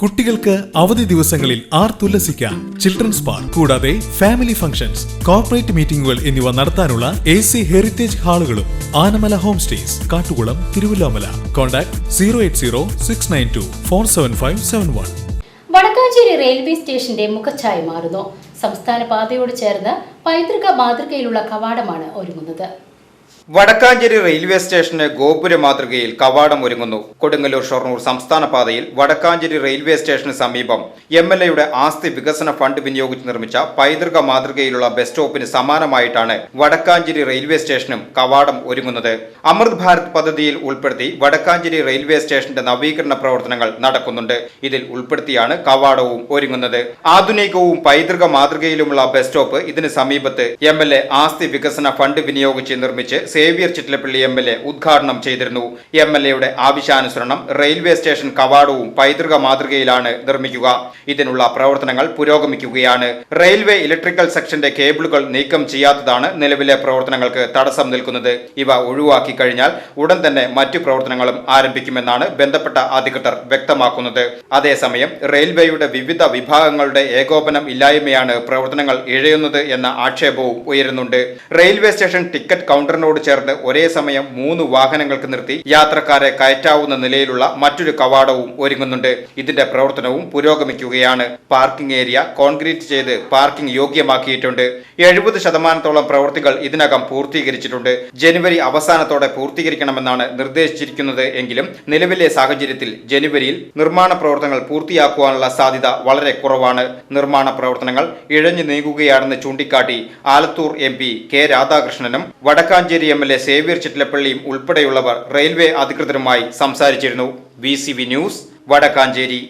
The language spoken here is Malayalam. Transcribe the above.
കുട്ടികൾക്ക് അവധി ദിവസങ്ങളിൽ ആർ തുല്ലസിക്കാം. ചിൽഡ്രൻസ് പാർക്ക് കൂടാതെ ഫാമിലി ഫംഗ്ഷൻസ് കോർപ്പറേറ്റ് മീറ്റിംഗുകൾ എന്നിവ നടത്താനുള്ള A C heritage ഹാളുകളും Anamala home stays Kattukulam Thiruvillwamala. Contact zero eight zero six nine two four seven five seven one Vadakkanchery railway സ്റ്റേഷന്റെ മുഖച്ഛായ മാറുന്നു. സംസ്ഥാന പാതയോട് ചേർന്ന് പൈതൃക മാതൃകയിലുള്ള കവാടമാണ് ഒരുങ്ങുന്നത്. വടക്കാഞ്ചേരി റെയിൽവേ സ്റ്റേഷന് ഗോപുര മാതൃകയിൽ കവാടം ഒരുങ്ങുന്നു. കൊടുങ്ങല്ലൂർ ഷൊർണൂർ സംസ്ഥാന പാതയിൽ വടക്കാഞ്ചേരി റെയിൽവേ സ്റ്റേഷന് സമീപം എം എൽ എയുടെ ആസ്തി വികസന ഫണ്ട് വിനിയോഗിച്ച് നിർമ്മിച്ച പൈതൃക മാതൃകയിലുള്ള ബസ് സ്റ്റോപ്പിന് സമാനമായിട്ടാണ് വടക്കാഞ്ചേരി റെയിൽവേ സ്റ്റേഷനും കവാടം ഒരുങ്ങുന്നത്. അമൃത് ഭാരത് പദ്ധതിയിൽ ഉൾപ്പെടുത്തി വടക്കാഞ്ചേരി റെയിൽവേ സ്റ്റേഷന്റെ നവീകരണ പ്രവർത്തനങ്ങൾ നടക്കുന്നുണ്ട്. ഇതിൽ ഉൾപ്പെടുത്തിയാണ് കവാടവും ഒരുങ്ങുന്നത്. ആധുനികവും പൈതൃക മാതൃകയിലുമുള്ള ബസ് സ്റ്റോപ്പ് ഇതിന് സമീപത്ത് എം ആസ്തി വികസന ഫണ്ട് വിനിയോഗിച്ച് നിർമ്മിച്ച് Xavier Chittilappally M L A ഉദ്ഘാടനം ചെയ്തിരുന്നു. എം എൽ എയുടെ ആവശ്യാനുസരണം റെയിൽവേ സ്റ്റേഷൻ കവാടവും പൈതൃക മാതൃകയിലാണ് നിർമ്മിക്കുക. ഇതിനുള്ള പ്രവർത്തനങ്ങൾ പുരോഗമിക്കുകയാണ്. റെയിൽവേ ഇലക്ട്രിക്കൽ സെക്ഷന്റെ കേബിളുകൾ നീക്കം ചെയ്യാത്തതാണ് നിലവിലെ പ്രവർത്തനങ്ങൾക്ക് തടസ്സം നിൽക്കുന്നത്. ഇവ ഒഴിവാക്കി കഴിഞ്ഞാൽ ഉടൻ തന്നെ മറ്റു പ്രവർത്തനങ്ങളും ആരംഭിക്കുമെന്നാണ് ബന്ധപ്പെട്ട അധികൃതർ വ്യക്തമാക്കുന്നത്. അതേസമയം റെയിൽവേയുടെ വിവിധ വിഭാഗങ്ങളുടെ ഏകോപനം ഇല്ലായ്മയാണ് പ്രവർത്തനങ്ങൾ ഇഴയുന്നത് എന്ന ആക്ഷേപവും ഉയരുന്നുണ്ട്. റെയിൽവേ സ്റ്റേഷൻ ടിക്കറ്റ് കൗണ്ടറിനോട് ചേർന്ന് ഒരേ സമയം മൂന്ന് വാഹനങ്ങൾക്ക് നിർത്തി യാത്രക്കാരെ കയറ്റാവുന്ന നിലയിലുള്ള മറ്റൊരു കവാടവും ഒരുങ്ങുന്നുണ്ട്. ഇതിന്റെ പ്രവർത്തനവും പുരോഗമിക്കുകയാണ്. പാർക്കിംഗ് ഏരിയ കോൺക്രീറ്റ് ചെയ്ത് പാർക്കിംഗ് യോഗ്യമാക്കിയിട്ടുണ്ട്. എഴുപത് ശതമാനത്തോളം പ്രവൃത്തികൾ ഇതിനകം പൂർത്തീകരിച്ചിട്ടുണ്ട്. ജനുവരി അവസാനത്തോടെ പൂർത്തീകരിക്കണമെന്നാണ് നിർദ്ദേശിച്ചിരിക്കുന്നത് എങ്കിലും നിലവിലെ സാഹചര്യത്തിൽ ജനുവരിയിൽ നിർമ്മാണ പ്രവർത്തനങ്ങൾ പൂർത്തിയാക്കുവാനുള്ള സാധ്യത വളരെ കുറവാണ്. നിർമ്മാണ പ്രവർത്തനങ്ങൾ ഇഴഞ്ഞു നീങ്ങുകയാണെന്ന് ചൂണ്ടിക്കാട്ടി Alathur M K രാധാകൃഷ്ണനും Vadakkanchery M L A Xavier ചിറ്റലപ്പള്ളിയും ഉൾപ്പെടെയുള്ളവർ റെയിൽവേ അധികൃതരുമായി സംസാരിച്ചിരുന്നു. V news Vadakkanchery.